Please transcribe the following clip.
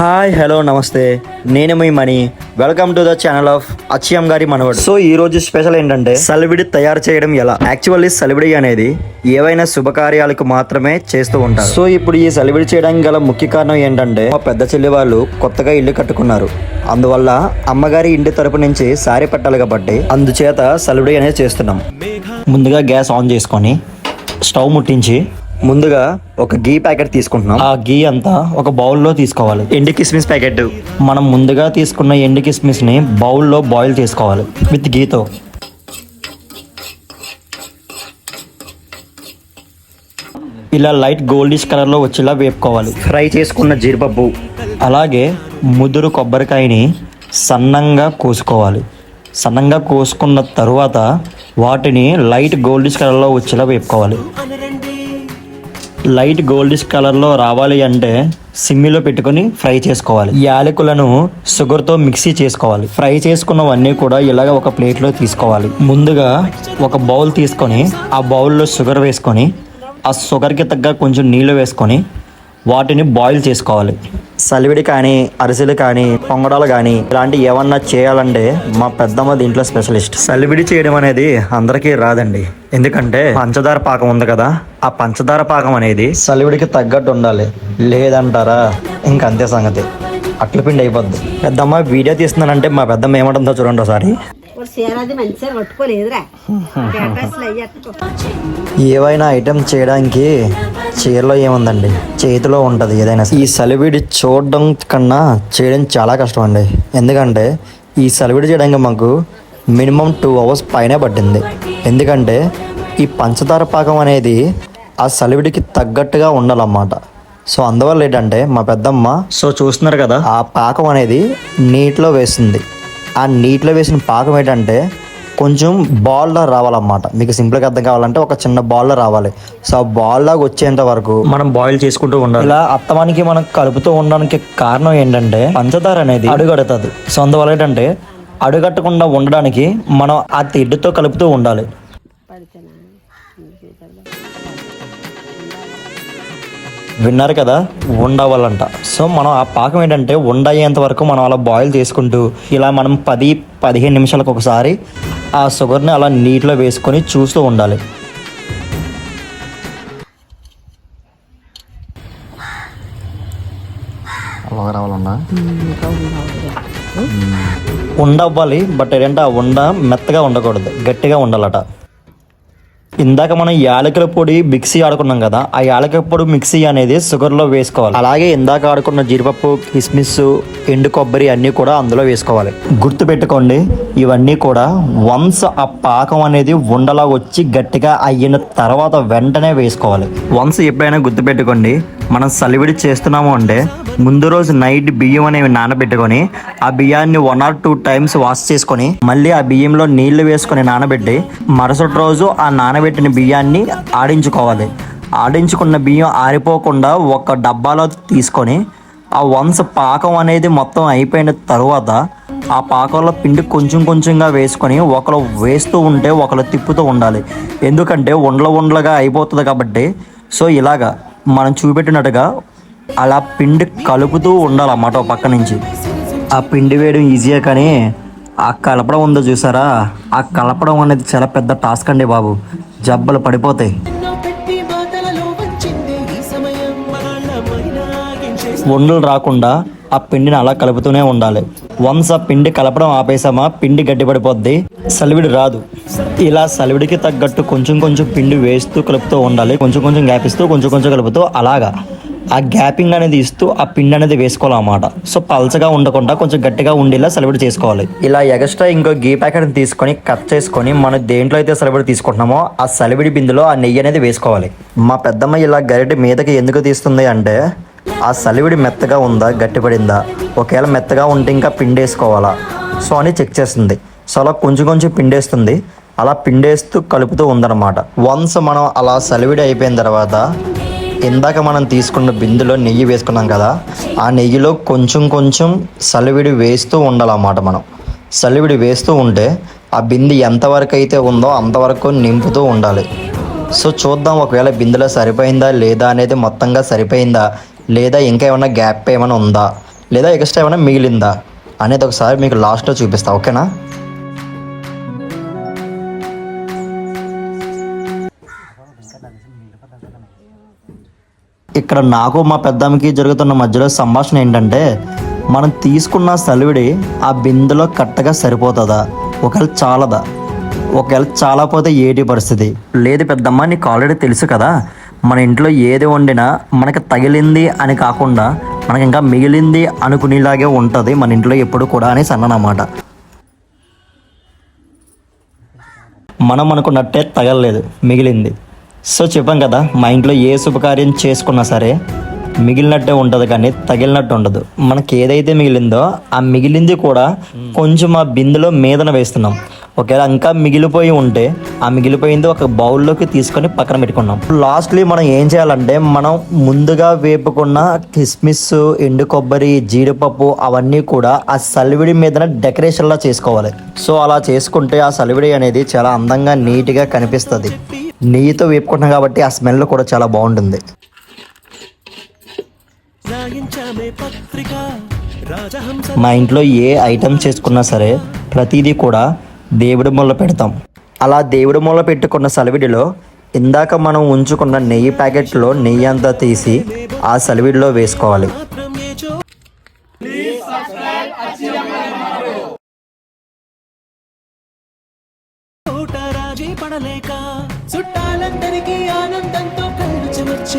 Hi hello నమస్తే. నేను మీ Mani. Welcome to the channel of Achiyam గారి మనవడు సో ఈ రోజు స్పెషల్ ఏంటంటే సలివిడి తయారు చేయడం ఎలా? యాక్చువల్లీ సలివిడి అనేది ఏవైనా శుభకార్యాలకు మాత్రమే చేస్తూ ఉంటారు. సో ఇప్పుడు ఈ సలివిడి చేయడానికి గల ముఖ్య కారణం ఏంటంటే మా పెద్ద చెల్లి వాళ్ళు కొత్తగా ఇల్లు కట్టుకున్నారు. అందువల్ల అమ్మగారి ఇంటి తరపు నుంచి సారీ పెట్టాలి కాబట్టి అందుచేత సలివిడి అనేది చేస్తున్నాం. ముందుగా గ్యాస్ ఆన్ చేసుకొని స్టవ్ ముట్టించి ముందుగా ఒక గీ ప్యాకెట్ తీసుకుంటున్నాం. ఆ గీ అంతా ఒక బౌల్లో తీసుకోవాలి. ఎండి కిస్మిస్ ప్యాకెట్. మనం ముందుగా తీసుకున్న ఎండి కిస్మిస్ని బౌల్లో బాయిల్ చేసుకోవాలి విత్ గీతో. ఇలా లైట్ గోల్డిష్ కలర్లో వచ్చేలా వేపుకోవాలి. ఫ్రై చేసుకున్న జీడిపప్పు. అలాగే ముదురు కొబ్బరికాయని సన్నంగా కోసుకోవాలి. సన్నంగా కోసుకున్న తరువాత వాటిని లైట్ గోల్డిష్ కలర్లో వచ్చేలా వేపుకోవాలి. లైట్ గోల్డిష్ కలర్లో రావాలి అంటే సిమ్మిలో పెట్టుకొని ఫ్రై చేసుకోవాలి. యాలకులను షుగర్తో మిక్సీ చేసుకోవాలి. ఫ్రై చేసుకున్నవన్నీ కూడా ఇలాగ ఒక ప్లేట్లో తీసుకోవాలి. ముందుగా ఒక బౌల్ తీసుకొని ఆ బౌల్లో షుగర్ వేసుకొని ఆ షుగర్కి తగ్గ కొంచెం నీళ్ళు వేసుకొని వాటిని బాయిల్ చేసుకోవాలి. సలివిడి కానీ అరిసెలు కానీ పొంగడాలు కానీ ఇలాంటివి ఏమన్నా చేయాలంటే మా పెద్దమ్మ దీంట్లో స్పెషలిస్ట్. సలివిడి చేయడం అనేది అందరికీ రాదండి. ఎందుకంటే పంచదార పాకం ఉంది కదా ఆ పంచదార పాకం అనేది సలివిడికి తగ్గట్టు ఉండాలి. లేదంటారా? ఇంక అంతే సంగతి. అట్ల పిండి అయిపోద్ది. పెద్దమ్మ వీడియో తీస్తున్నానంటే మా పెద్దమ్మ ఏమంటుందో చూడండి ఒకసారి. చీరది మంచిగా కొట్టుకోలేదురా డ్రెస్సులు అయ్యట్టుకో ఏవైనా ఐటెం చేయడానికి చీరలో ఏముందండి? చేతిలో ఉంటుంది ఏదైనా ఈ సలివిడి చూడడం కన్నా చేయడం చాలా కష్టం అండి ఎందుకంటే ఈ సలివిడి చేయడానికి మాకు మినిమం టూ అవర్స్ పైనే పట్టింది. ఎందుకంటే ఈ పంచదార పాకం అనేది ఆ సలివిడికి తగ్గట్టుగా ఉండాలన్నమాట. సో అందువల్ల ఏంటంటే మా పెద్దమ్మ సో చూస్తున్నారు కదా? ఆ పాకం అనేది నీటిలో వేస్తుంది ఆ నీటిలో వేసిన పాకం ఏంటంటే కొంచెం బాల్లో రావాలన్నమాట. మీకు సింపుల్గా అర్థం కావాలంటే ఒక చిన్న బాల్లో రావాలి. సో ఆ బాల్ లాగా వచ్చేంత వరకు మనం బాయిల్ చేసుకుంటూ ఉండాలి. ఇలా అత్తమానికి మనం కలుపుతూ ఉండడానికి కారణం ఏంటంటే పంచదార అనేది అడుగడుతుంది. సో అందువల్ల ఏంటంటే అడుగట్టకుండా ఉండడానికి మనం ఆ తిడ్డుతో కలుపుతూ ఉండాలి. విన్నారు కదా? ఉండవాలంట సో మనం ఆ పాకం ఏంటంటే ఉండయ్యేంత వరకు మనం అలా బాయిల్ చేసుకుంటూ ఇలా మనం పది పదిహేను నిమిషాలకు ఒకసారి ఆ షుగర్ని అలా నీటిలో వేసుకొని చూస్తూ ఉండాలి. ఉండవ్వాలి బట్ ఏంటంటే ఆ ఉండ మెత్తగా ఉండకూడదు. గట్టిగా ఉండాలట. ఇందాక మనం యాలకుల పొడి మిక్సీ ఆడుకున్నాం కదా ఆ యాలకుల పొడి మిక్సీ అనేది షుగర్లో వేసుకోవాలి. అలాగే ఇందాక ఆడుకున్న జీడిపప్పు కిస్మిస్ ఎండు కొబ్బరి అన్నీ కూడా అందులో వేసుకోవాలి. గుర్తు పెట్టుకోండి ఇవన్నీ కూడా వన్స్ ఆ పాకం అనేది ఉండలా వచ్చి గట్టిగా అయిన తర్వాత వెంటనే వేసుకోవాలి. వన్స్ ఎప్పుడైనా గుర్తు పెట్టుకోండి మనం సలివిడి చేస్తున్నాము అంటే ముందు రోజు నైట్ బియ్యం అనేవి నానబెట్టుకొని ఆ బియ్యాన్ని one or two times wash చేసుకొని మళ్ళీ ఆ బియ్యంలో నీళ్ళు వేసుకొని నానబెట్టి మరుసటి రోజు ఆ నానబెట్టి నానబెట్టిన బియ్యాన్ని ఆడించుకోవాలి. ఆడించుకున్న బియ్యం ఆరిపోకుండా ఒక డబ్బాలో తీసుకొని ఆ వన్స్ పాకం అనేది మొత్తం అయిపోయిన తర్వాత ఆ పాకంలో పిండి కొంచెం కొంచెంగా వేసుకొని ఒకరు వేస్తూ ఉంటే ఒకరు తిప్పుతూ ఉండాలి. ఎందుకంటే ఉండల ఉండలుగా అయిపోతుంది కాబట్టి. సో ఇలాగా మనం చూపెట్టినట్టుగా అలా పిండి కలుపుతూ ఉండాలన్నమాట పక్క నుంచి. ఆ పిండి వేయడం ఈజీయే కానీ ఆ కలపడం ఉందో చూసారా? ఆ కలపడం అనేది చాలా పెద్ద టాస్క్ అండి బాబు. జబ్బలు పడిపోతాయి. వండలు రాకుండా ఆ పిండిని అలా కలుపుతూనే ఉండాలి. వన్స్ ఆ పిండి కలపడం ఆపేసామా పిండి గట్టిపడిపోద్ది సలివిడి రాదు. ఇలా సలివిడికి తగ్గట్టు కొంచెం కొంచెం పిండి వేస్తూ కలుపుతూ ఉండాలి. కొంచెం కొంచెం గ్యాప్ ఇస్తూ కొంచెం కొంచెం కలుపుతూ అలాగా. ఆ గ్యాపింగ్ అనేది ఇస్తూ ఆ పిండి అనేది వేసుకోవాలన్నమాట. సో పల్చగా ఉండకుండా కొంచెం గట్టిగా ఉండేలా సెలబ్రేట్ చేసుకోవాలి. ఇలా ఎక్స్ట్రా ఇంకో గీ ప్యాకెట్ తీసుకొని కట్ చేసుకొని మనం దేంట్లో అయితే సెలబ్రేట్ తీసుకుంటున్నామో ఆ సలివిడి బిందులో ఆ నెయ్యి అనేది వేసుకోవాలి. మా పెద్దమ్మ ఇలా గరిటె మీదకి ఎందుకు తీస్తుంది అంటే ఆ సలివిడి మెత్తగా ఉందా గట్టిపడిందా? ఒకవేళ మెత్తగా ఉంటే ఇంకా పిండేసుకోవాలా సో అని చెక్ చేస్తుంది. సో అలా కొంచెం కొంచెం పిండేస్తుంది అలా పిండేస్తూ కలుపుతూ ఉందన్నమాట. వన్స్ మనం అలా సలివిడి అయిపోయిన తర్వాత ఇందాక మనం తీసుకున్న బిందులో నెయ్యి వేసుకున్నాం కదా ఆ నెయ్యిలో కొంచెం కొంచెం సలివిడి వేస్తూ ఉండాలన్నమాట మనం. సలివిడి వేస్తూ ఉంటే ఆ బింది ఎంతవరకు అయితే ఉందో అంతవరకు నింపుతూ ఉండాలి. సో చూద్దాం ఒకవేళ బిందులో సరిపోయిందా లేదా అనేది మొత్తంగా సరిపోయిందా లేదా ఇంకా ఏమైనా గ్యాప్ ఏమైనా ఉందా లేదా ఎక్స్ట్రా ఏమైనా మిగిలిందా అనేది ఒకసారి మీకు లాస్ట్లో చూపిస్తా ఓకేనా? ఇక్కడ నాకు మా పెద్దమ్మకి జరుగుతున్న మధ్యలో సంభాషణ ఏంటంటే మనం తీసుకున్న సలివిడి ఆ బిందెలో కట్టగా సరిపోతుందా? ఒకవేళ చాలదా? ఒకవేళ చాలా పోతే ఏటి పరిస్థితి? లేదు పెద్దమ్మ నీకు ఆల్రెడీ తెలుసు కదా మన ఇంట్లో ఏది వండినా మనకి తగిలింది అని కాకుండా మనకి ఇంకా మిగిలింది అనుకునేలాగే ఉంటుంది మన ఇంట్లో ఎప్పుడు కూడా అనేసి అన్నమాట. మనం అనుకున్నట్టే తగలలేదు మిగిలింది. సో చెప్పాం కదా మా ఇంట్లో ఏ శుభకార్యం చేసుకున్నా సరే మిగిలినట్టే ఉంటుంది కానీ తగిలినట్టు ఉండదు. మనకి ఏదైతే మిగిలిందో ఆ మిగిలింది కూడా కొంచెం ఆ బిందెలో మీదన వేస్తున్నాం. ఒకవేళ ఇంకా మిగిలిపోయి ఉంటే ఆ మిగిలిపోయింది ఒక బౌల్లోకి తీసుకొని పక్కన పెట్టుకున్నాం. లాస్ట్లీ మనం ఏం చేయాలంటే మనం ముందుగా వేపుకున్న కిస్మిస్ ఎండు కొబ్బరి జీడిపప్పు అవన్నీ కూడా ఆ సలివిడి మీదన డెకరేషన్లా చేసుకోవాలి. సో అలా చేసుకుంటే ఆ సలివిడి అనేది చాలా అందంగా నీట్గా కనిపిస్తుంది. నెయ్యితో వేపుకుంటున్నాం కాబట్టి ఆ స్మెల్ కూడా చాలా బాగుంటుంది. మా ఇంట్లో ఏ ఐటమ్ చేసుకున్నా సరే ప్రతిదీ కూడా దేవుడి మూల పెడతాం. అలా దేవుడి మూల పెట్టుకున్న సలివిడిలో ఇందాక మనం ఉంచుకున్న నెయ్యి ప్యాకెట్లో నెయ్యి అంతా తీసి ఆ సలివిడిలో వేసుకోవాలి. పడలేక చుట్టాలందరికీ ఆనందంతో కళ్ళు చెమర్చి